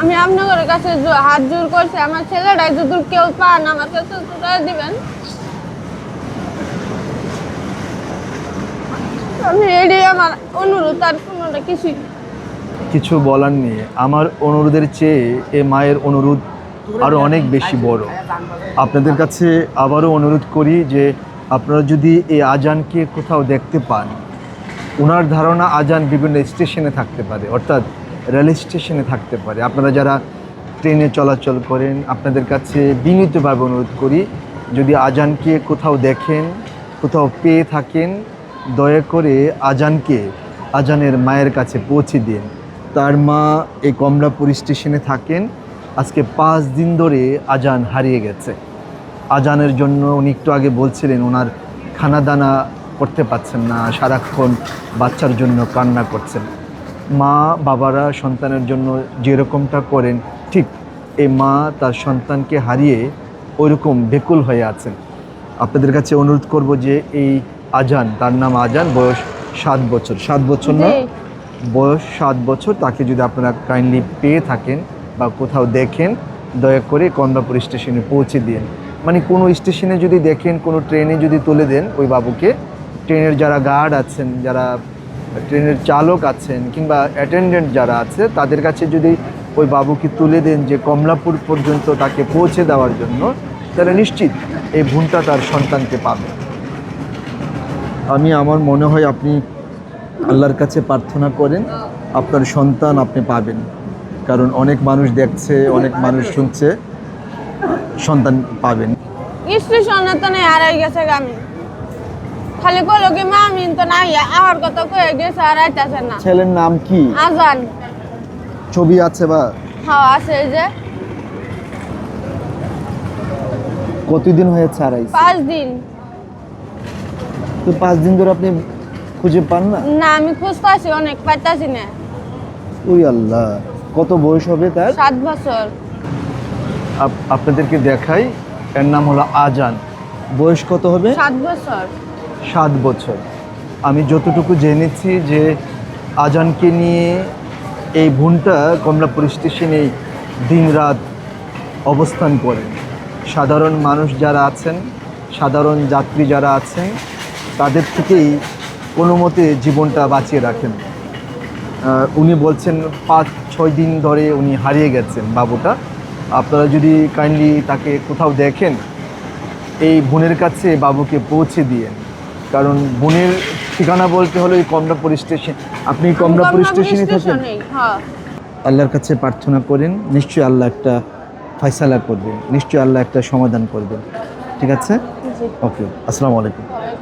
আমি আপনাদের কাছে হাত জোর করছি। আমার ছেলেটাই যদি কেউ পান আমার কাছে দিবেন। আমি এটাই আমার অনুরোধ, আর কোনোটা কিছুই কিছু বলার নেই। আমার অনুরোধের চেয়ে এ মায়ের অনুরোধ আরও অনেক বেশি বড়। আপনাদের কাছে আবারও অনুরোধ করি যে আপনারা যদি এই আজানকে কোথাও দেখতে পান ওনার ধারণা আজান বিভিন্ন স্টেশনে থাকতে পারে। অর্থাৎ রেল স্টেশনে থাকতে পারে। আপনারা যারা ট্রেনে চলাচল করেন, আপনাদের কাছে বিনীতভাবে অনুরোধ করি, যদি আজানকে কোথাও দেখেন, কোথাও পেয়ে থাকেন, দয়া করে আজানকে, আজানের মায়ের কাছে পৌঁছে দিন। তার মা এই কমলাপুর স্টেশনে থাকেন। আজকে পাঁচ দিন ধরে আজান হারিয়ে গেছে। আজানের জন্য উনি একটু আগে বলছিলেন, ওনার খানা দানা করতে পারছেন না, সারাক্ষণ বাচ্চার জন্য কান্না করছেন। মা বাবারা সন্তানের জন্য যেরকমটা করেন ঠিক এই মা তার সন্তানকে হারিয়ে ওইরকম বেকুল হয়ে আছেন। আপনাদের কাছে অনুরোধ করব যে এই আজান তার নাম আজান বয়স সাত বছর। সাত বছর না বয়স সাত বছর তাকে যদি আপনারা কাইন্ডলি পেয়ে থাকেন বা কোথাও দেখেন দয়া করে কন্দাপুর স্টেশনে পৌঁছে দিন। মানে কোনো স্টেশনে যদি দেখেন কোনো ট্রেনে যদি তুলে দেন ওই বাবুকে ট্রেনের যারা গার্ড আছেন যারা ট্রেনের চালক আছেন কিংবা অ্যাটেন্ডেন্ট যারা আছে, তাদের কাছে যদি ওই বাবুকে তুলে দেন যে কমলাপুর পর্যন্ত তাকে পৌঁছে দেওয়ার জন্য, তাহলে নিশ্চিত এই ভুনটা তার সন্তানকে পাবে। আমি, আমার মনে হয় আপনি আল্লাহর কাছে প্রার্থনা করেন, আপনার সন্তান আপনি পাবেন। কারণ অনেক মানুষ দেখছে, অনেক মানুষ শুনছে, সন্তান পাবেন। তো নেই হারাই গেছে আমি। খালি কইলো কি মা আমি তো নাই আমার কথা কয়ে গেছে আর আইতাছে না। ছেলের নাম কি? আজান। ছবি আছে বা? হ্যাঁ আছে এই যে। কতদিন হয়েছে হারাইছে পাঁচ দিন। তো পাঁচ দিন ধরে আপনি খুঁজে পান না? না আমি খুঁজতেছি অনেক পাইতাছি না। ওই আল্লাহ কত বয়স হবে তার? সাত বছর। আপ- আপনাদেরকে দেখাই এর নাম হলো আজান। বয়স কত হবে? সাত বছর। সাত বছর। আমি যতটুকু জেনেছি যে আজানকে নিয়ে এই ভুনটা কমলাপুর স্টেশনে দিন রাত অবস্থান করেন সাধারণ মানুষ যারা আছেন, সাধারণ যাত্রী যারা আছেন, তাদের থেকেই কোনো মতে জীবনটা বাঁচিয়ে রাখেন। উনি বলছেন, পাঁচ, ছয় দিন ধরে উনি হারিয়ে গেছেন বাবুটা। আপনারা যদি কাইন্ডলি তাকে কোথাও দেখেন, এই বোনের কাছে বাবুকে পৌঁছে দিয়েন কারণ বোনের ঠিকানা বলতে হলো এই কমলাপুর স্টেশন আপনি কমলাপুর স্টেশনে থাকেন স্টেশনেই, হ্যাঁ। আল্লাহর কাছে প্রার্থনা করেন নিশ্চয়ই আল্লাহ একটা ফয়সালা করবেন নিশ্চয়ই আল্লাহ একটা সমাধান করবেন। ঠিক আছে? ওকে আসসালামু আলাইকুম।